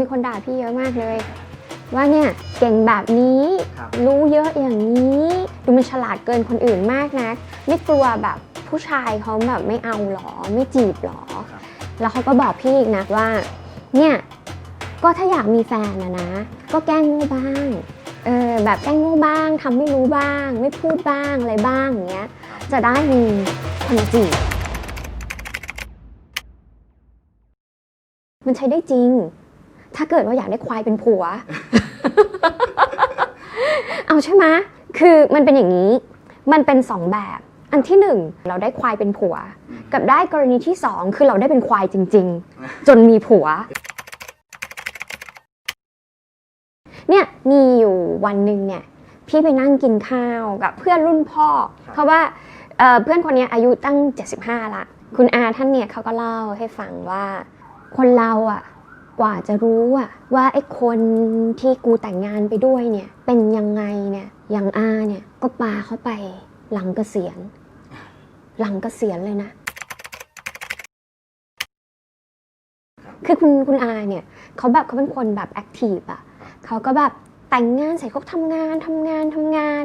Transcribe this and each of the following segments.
มีคนด่าพี่เยอะมากเลย ว่าเนี่ยเก่งแบบนี้ครับ รู้เยอะอย่างนี้ดูมันฉลาดเกินคนอื่นมากนะไม่กลัวแบบผู้ชายเขาแบบไม่เอาหรอไม่จีบหรอครับแล้วเขาก็บอกพี่อีกนะว่า เนี่ยก็ถ้าอยากมีแฟนนะนะ ก็แกล้งโง่บ้างเออแบบแกล้งโง่บ้างทำไม่รู้บ้าง ไม่พูดบ้างอะไรบ้างอย่างเงี้ยจะได้มีคนมาจีบ มันใช้ได้จริง ถ้าเกิดว่าอยากได้ควายเป็นผัว เอาใช่ไหมะคือมันเป็นอย่างนี้ มันเป็นสองแบบ อันที่หนึ่งเราได้ควายเป็นผัว กับได้กรณีที่สองคือเราได้เป็นควายจริง ๆ จนมีผัว เนี่ยมีอยู่วันหนึ่งเนี่ย พี่ไปนั่งกินข้าวกับเพื่อนรุ่นพ่อครับเพราะว่าเอ่อเพื่อนคนเนี้ยอายุตั้ง 75ละคุณอาท่านเนี่ยเขาก็เล่าให้ฟังว่าคนเราอะ กว่าจะรู้อะว่าไอ้คนที่กูแต่งงานไปด้วยเนี่ยเป็นยังไงเนี่ยอย่างอาเนี่ยก็ปาเข้าไปหลังเกษียณ หลังเกษียณเลยนะคือคุณคุณอาเนี่ยเขาแบบเขาเป็นคนแบบแอคทีฟอะเขาก็แบบแต่งงานเสร็จเขาทำงานทำงานทำงาน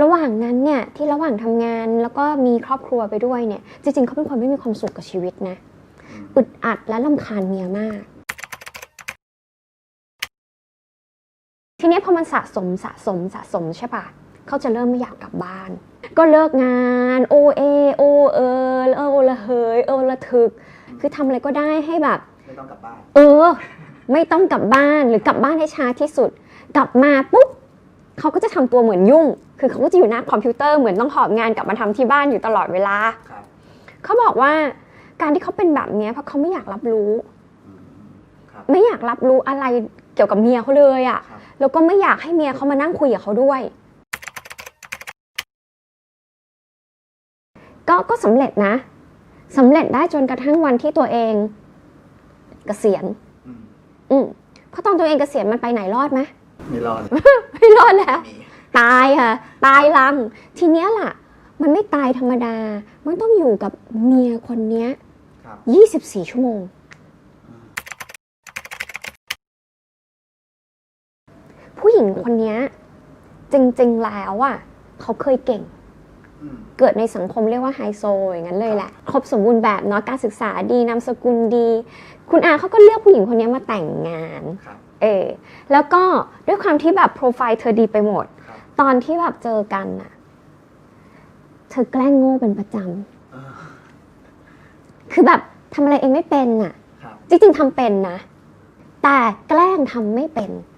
ระหว่างนั้นเนี่ยที่ระหว่างทำงานแล้วก็มีครอบครัวไปด้วยเนี่ยจริงๆเขาเป็นคนไม่มีความสุขกับชีวิตนะอึดอัดและลำคาญเมียมาก นี้พอมันสะสมสะสมสะสมใช่ปะเขาจะเริ่มไม่อยากกลับบ้าน ก็เลิกงานโอเอโอเออเออละเหยเออละถึก คือทำอะไรก็ได้ให้แบบไม่ต้องกลับบ้านเออ ไม่ต้องกลับบ้านหรือกลับบ้านให้ช้าที่สุด กลับมาปุ๊บเขาก็จะทำตัวเหมือนยุ่ง คือเขาก็จะอยู่หน้าคอมพิวเตอร์เหมือนต้องหอบงานกลับมาทำที่บ้านอยู่ตลอดเวลาครับเขาบอกว่าการที่เขาเป็นแบบเนี้ยเพราะเขาไม่อยากรับรู้อืมครับไม่อยากรับรู้อะไร เกี่ยวกับเมียเขาเลยอะ่ะครับแล้วก็ไม่อยากให้เมียเขามานั่งคุยกับเขาด้วย ก็ก็สำเร็จนะสำเร็จได้จนกระทั่งวันที่ตัวเองเกษียณอืมอืมเพราะตอนตัวเองเกษียณมันไปไหนรอดไหมไม่รอด ไม่รอดแล้วมีตายค่ะ ตายลัง ทีเนี้ยล่ะ มันไม่ตายธรรมดา มันต้องอยู่กับเมียคนเนี้ยครับ24 ชั่วโมง อืม ผู้หญิงคนเนี้ยจริง ๆ แล้วอะเขาเคยเก่งอืมเกิดในสังคมเรียกว่าไฮโซอย่างนั้นเลยแหละ ครบสมบูรณ์แบบเนาะการศึกษาดีนามสกุลดี คุณอาเขาก็เลือกผู้หญิงคนนี้มาแต่งงานครับเออแล้วก็ด้วยความที่แบบโปรไฟล์เธอดีไปหมดครับตอนที่แบบเจอกันน่ะ เธอแกล้งโง่เป็นประจเออำคือแบบทำอะไรเองไม่เป็นน่ะครับจริงๆทำเป็นนะ แต่แกล้งทำไม่เป็นครับ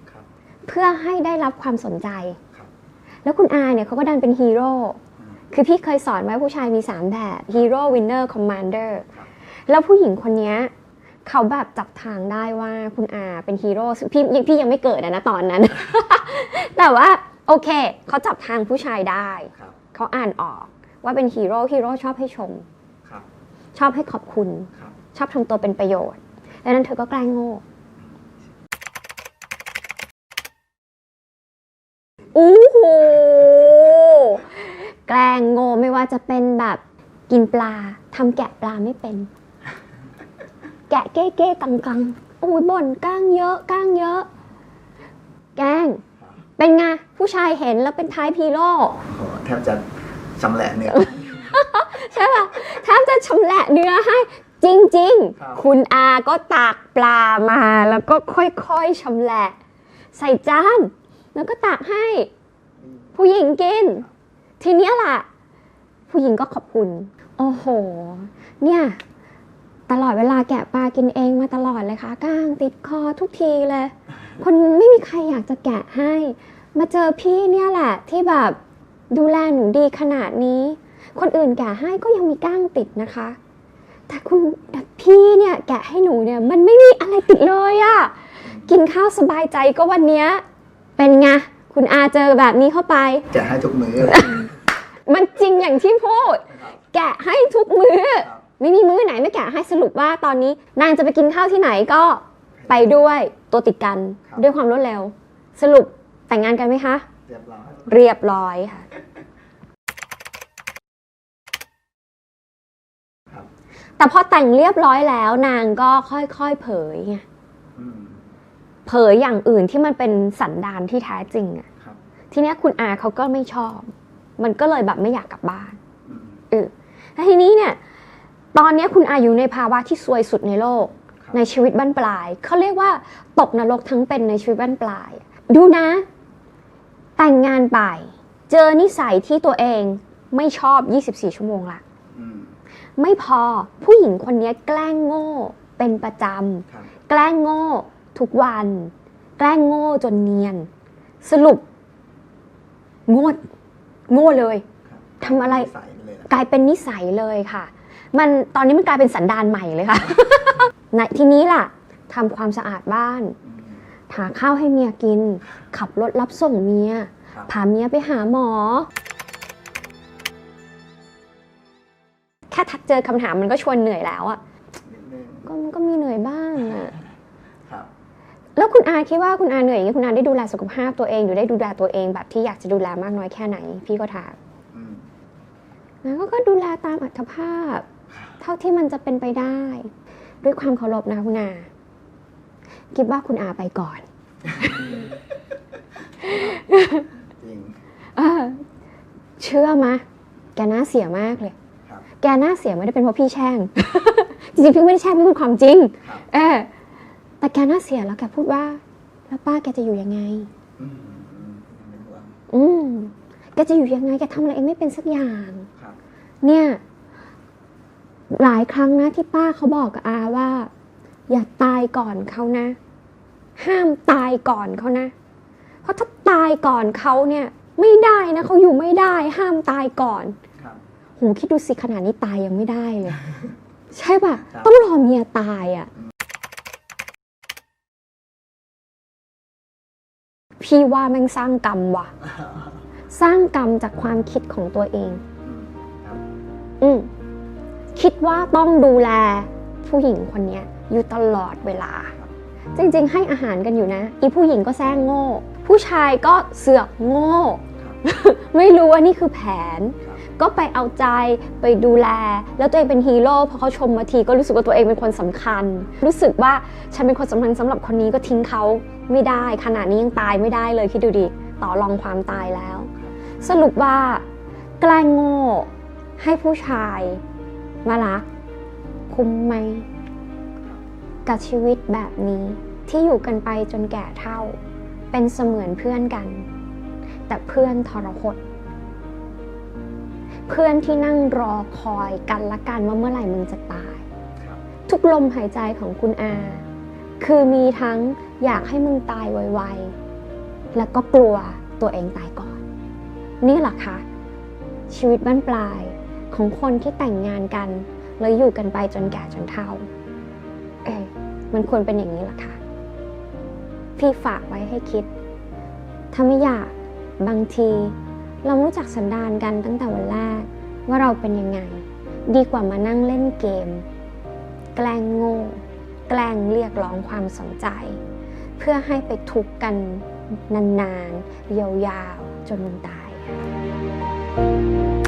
เพื่อให้ได้รับความสนใจครับแล้วคุณอาเนี่ยเขาก็ดันเป็นฮีโร่อืมคือพี่เคยสอนไว้ผู้ชายมี 3 แบบฮีโร่วินเนอร์คอมมานเดอร์ครับแล้วผู้หญิงคนเนี้ยเขาแบบจับทางได้ว่าคุณอาเป็นฮีโร่ซึ่งพี่ยังพี่ยังไม่เกิดอะนะตอนนั้น แต่ว่าโอเคเขาจับทางผู้ชายได้ครับเขาอ่านออกว่าเป็นฮีโร่ฮีโร่ชอบให้ชมครับชอบให้ขอบคุณครับชอบทำตัวเป็นประโยชน์ดังนั้นเธอก็แกล้งโง่ อู้หู แกล้งโง่ไม่ว่าจะเป็นแบบกินปลาทำแกะปลาไม่เป็น แกะเก้เก้กังกังโอ้ยบ่นก้างเยอะก้างเยอะ แกล้ง เป็นไงผู้ชายเห็นแล้วเป็นท้ายพีโร่โอ้โหแทบจะชำแหละเนื้อ ใช่ป่ะแทบจะชำแหละเนื้อให้จริง ครับ ๆ คุณอาก็ตักปลามาแล้วก็ค่อยๆชำแหละ ใส่จาน แล้วก็ตักให้ ผู้หญิงกิน ทีเนี้ยล่ะ ผู้หญิงก็ขอบคุณ โอ้โห เนี่ยตลอดเวลาแกะปลากินเองมาตลอดเลยค่ะก้างติดคอทุกทีเลย คนไม่มีใครอยากจะแกะให้ มาเจอพี่เนี่ยแหละที่แบบดูแลหนูดีขนาดนี้ คนอื่นแกะให้ก็ยังมีก้างติดนะคะ แต่คุณแต่พี่เนี่ยแกะให้หนูเนี่ยมันไม่มีอะไรติดเลยอะกินข้าวสบายใจก็วันเนี้ยเป็นไง คุณอาเจอแบบนี้เข้าไป จะให้ทุกมื้อมันจริงอย่างที่พูดครับแกะให้ทุกมื้อครับไม่มีมื้อไหนไม่แกะให้สรุปว่าตอนนี้นางจะไปกินข้าวที่ไหนก็ไปด้วยตัวติดกันครับ ด้วยความรวดเร็ว สรุปแต่งงานกันไหมคะ เรียบร้อย เรียบร้อยค่ะ ครับ แต่พอแต่งเรียบร้อยแล้วนางก็ค่อยๆเผยไง อืม เผยอย่างอื่นที่มันเป็นสันดานที่แท้จริงอะครับทีเนี้ยคุณอาเขาก็ไม่ชอบ มันก็เลยแบบไม่อยากกลับบ้านอืมเออแล้วทีนี้เนี่ยตอนเนี้ยคุณอาอยู่ในภาวะที่ซวยสุดในโลกครับในชีวิตบ้านปลาย เขาเรียกว่าตกนรกทั้งเป็นในชีวิตบ้านปลาย ดูนะ แต่งงานไป เจอนิสัยที่ตัวเองไม่ชอบ 24 ชั่วโมงละอืมไม่พอผู้หญิงคนนี้แกล้งโง่เป็นประจครับำแกล้งโง่ ทุกวัน แกล้งโง่จนเนียน สรุป โง่โง่เลยครับทำอะไรใส่ไปเลยนะกลายเป็นนิสัยเลยค่ะ มันตอนนี้มันกลายเป็นสันดานใหม่เลยค่ะในทีนี้ล่ะทำความสะอาดบ้านอืมหาข้าวให้เมียกิน ขับรถรับส่งเมียครับพาเมียไปหาหมอ แค่ทักเจอคำถามมันก็ชวนเหนื่อยแล้วอะนิดนึงก็มันก็มีเหนื่อยบ้างอะครับ แล้วคุณอาคิดว่าคุณอาเหนื่อยอย่างนี้คุณอาได้ดูแลสุขภาพตัวเองหรือได้ดูแลตัวเองแบบที่อยากจะดูแลมากน้อยแค่ไหน พี่ก็ถามอืมนะก็ก็ดูแลตามอัตภาพ เท่าที่มันจะเป็นไปได้ ด้วยความเคารพนะคุณอาคิดว่าคุณอาไปก่อนจริงเออเชื่อมะแกน่าเสียมากเลยครับแกน่าเสียไม่ได้เป็นเพราะพี่แช่ง จริงๆ พี่ไม่ได้แช่งพี่พูดความจริงครับเออ แต่แกน่าเสียแล้วแกพูดว่า แล้วป้าแกจะอยู่ยังไง อืมอืมยังเป็นห่วงอืมแกจะอยู่ยังไงแกทำอะไรเองไม่เป็นสักอย่าง ครับเนี่ย หลายครั้งนะที่ป้าเขาบอกกับอาว่า อย่าตายก่อนเขานะ ห้ามตายก่อนเขานะ เพราะถ้าตายก่อนเขาเนี่ย ไม่ได้นะเขาอยู่ไม่ได้ ห้ามตายก่อนครับ โหคิดดูสิขนาดนี้ตายยังไม่ได้เลย ใช่ป่ะ ครับ ต้องรอเมียตายอะ พี่ว่าแม่งสร้างกรรมว่ะ สร้างกรรมจากความคิดของตัวเอง อืมครับอืมคิดว่าต้องดูแลผู้หญิงคนเนี้ยอยู่ตลอดเวลา จริงๆ ให้อาหารกันอยู่นะ อีผู้หญิงก็แซงโง่ ผู้ชายก็เสือกโง่ครับไม่รู้ว่านี่คือแผนครับ ก็ไปเอาใจไปดูแล แล้วตัวเองเป็นฮีโร่พอเขาชมมาทีก็รู้สึกว่าตัวเองเป็นคนสำคัญ รู้สึกว่าฉันเป็นคนสำคัญสำหรับคนนี้ก็ทิ้งเขาไม่ได้ ขนาดนี้ยังตายไม่ได้เลยคิดดูดิต่อรองความตายแล้ว สรุปว่าแกล้งโง่ให้ผู้ชายมารักคุ้มไหมกับชีวิตแบบนี้ที่อยู่กันไปจนแก่เท่า เป็นเสมือนเพื่อนกัน แต่เพื่อนทรหด เพื่อนที่นั่งรอคอยกันละกันว่าเมื่อไหร่มึงจะตายครับทุกลมหายใจของคุณอา คือมีทั้งอยากให้มึงตายไวๆ แล้วก็กลัวตัวเองตายก่อน นี่แหละค่ะ ชีวิตบ้านปลายของคนที่แต่งงานกัน แล้วอยู่กันไปจนแก่จนเฒ่า เอ๊ะมันควรเป็นอย่างนี้เหรอคะพี่ฝากไว้ให้คิด ถ้าไม่อยากบางที เรารู้จักสันดานกันตั้งแต่วันแรก ว่าเราเป็นยังไง ดีกว่ามานั่งเล่นเกม แกล้งโง่แกล้งเรียกร้องความสนใจ เพื่อให้ไปทุกข์กันนานๆยาวๆจนมันตายค่ะ